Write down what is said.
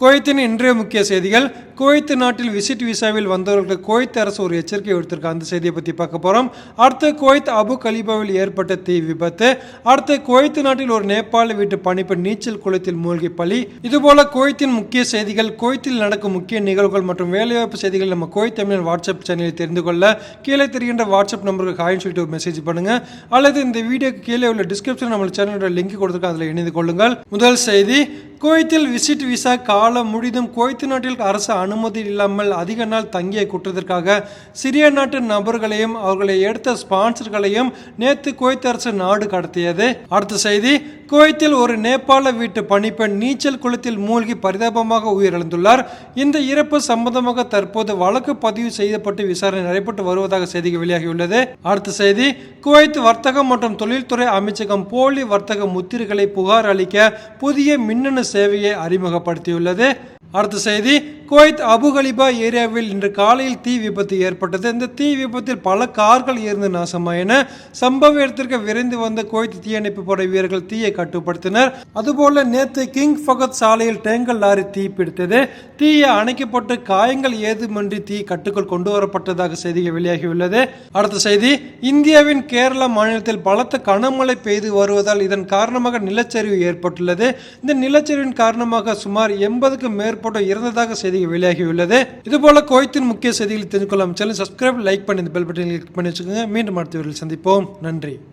குவைத்தின் இன்றைய முக்கிய செய்திகள். குவைத்து நாட்டில் விசிட் விசாவில் வந்தவர்களுக்கு குவைத் அரசு ஒரு எச்சரிக்கை விடுத்திருக்க அந்த செய்தியை பற்றி பார்க்க போகிறோம் அடுத்து குவைத் அபு கலிபாவில் ஏற்பட்ட தீ விபத்து. அடுத்து குவைத்து நாட்டில் ஒரு நேபாள வீட்டு பணிப்பெண் நீச்சல் குளத்தில் மூழ்கி பலி. இதுபோல குவைத்தின் முக்கிய செய்திகள் குவைத்தில் நடக்கும் முக்கிய நிகழ்வுகள் மற்றும் வேலைவாய்ப்பு செய்திகள் நம்ம குவைத் தமிழன் வாட்ஸ்அப் சேனலில் தெரிந்து கொள்ள கீழே தெரிகின்ற வாட்ஸ்அப் நம்பருக்கு ஹாய்னு சொல்லிட்டு ஒரு மெசேஜ் பண்ணுங்க. அல்லது இந்த வீடியோக்கு கீழே உள்ள டிஸ்கிரிப்ஷன் நம்ம சேனலோட லிங்க் கொடுத்துருக்கோம் அதில் இணைந்து கொள்ளுங்கள். முதல் செய்தி குவைத்தில் விசிட் விசா காலம் முடிந்தும் குவைத் நாட்டில் அரசு அனுமதி இல்லாமல் அதிக நாள் தங்கிய குற்றத்திற்காக சிரிய நாட்டு நபர்களையும் அவர்களை எடுத்த ஸ்பான்சர்களையும் நேத்து குவைத் அரசு நாடு கடத்தியது. அடுத்த செய்தி குவைத்தில் ஒரு நேபாள வீட்டு பணிப்பெண் நீச்சல் குளத்தில் மூழ்கி பரிதாபமாக உயிரிழந்துள்ளார். இந்த இறப்பு சம்பந்தமாக தற்போது வழக்கு பதிவு செய்யப்பட்டு விசாரணை நடைபெற்று வருவதாக செய்திகள் வெளியாகியுள்ளது. அடுத்த செய்தி குவைத் வர்த்தகம் மற்றும் தொழில்துறை அமைச்சகம் போலி வர்த்தக முத்திரைகளை புகார் அளிக்க புதிய மின்னணு சேவையை அறிமுகப்படுத்தியுள்ளது. அடுத்த செய்தி குவைத் அபுகலிபா ஏரியாவில் இன்று காலையில் தீ விபத்து ஏற்பட்டது. இந்த தீ விபத்தில் பல கார்கள் இருந்து நாசமாயின. சம்பவ இடத்திற்கு விரைந்து வந்த குவைத் தீயணைப்பு படை வீரர்கள் தீயை கட்டுப்படுத்தினர். அதுபோல நேற்று கிங் ஃபகத் சாலையில் டேங்கல் லாரி தீ பிடித்தது. தீயை அணைக்கப்பட்டு காயங்கள் ஏதுமின்றி தீ கட்டுக்குள் கொண்டு வரப்பட்டதாக செய்திகள் வெளியாகியுள்ளது. அடுத்த செய்தி இந்தியாவின் கேரளா மாநிலத்தில் பலத்த கனமழை பெய்து வருவதால் இதன் காரணமாக நிலச்சரிவு ஏற்பட்டுள்ளது. இந்த நிலச்சரிவின் காரணமாக சுமார் எண்பதுக்கும் மேற்பட்ட இறந்ததாக செய்தி செய்திகள் வெளியாகியுள்ளது இதுபோல கோயத்தின் முக்கிய செய்திகளை தெரிந்து கொள்ளாமல் சேனல் சப்ஸ்கிரைப் லைக் பண்ணி இந்த பெல் பட்டனை கிளிக் பண்ணி வச்சுக்கோங்க. மீண்டும் அடுத்தவர்கள் சந்திப்போம். நன்றி.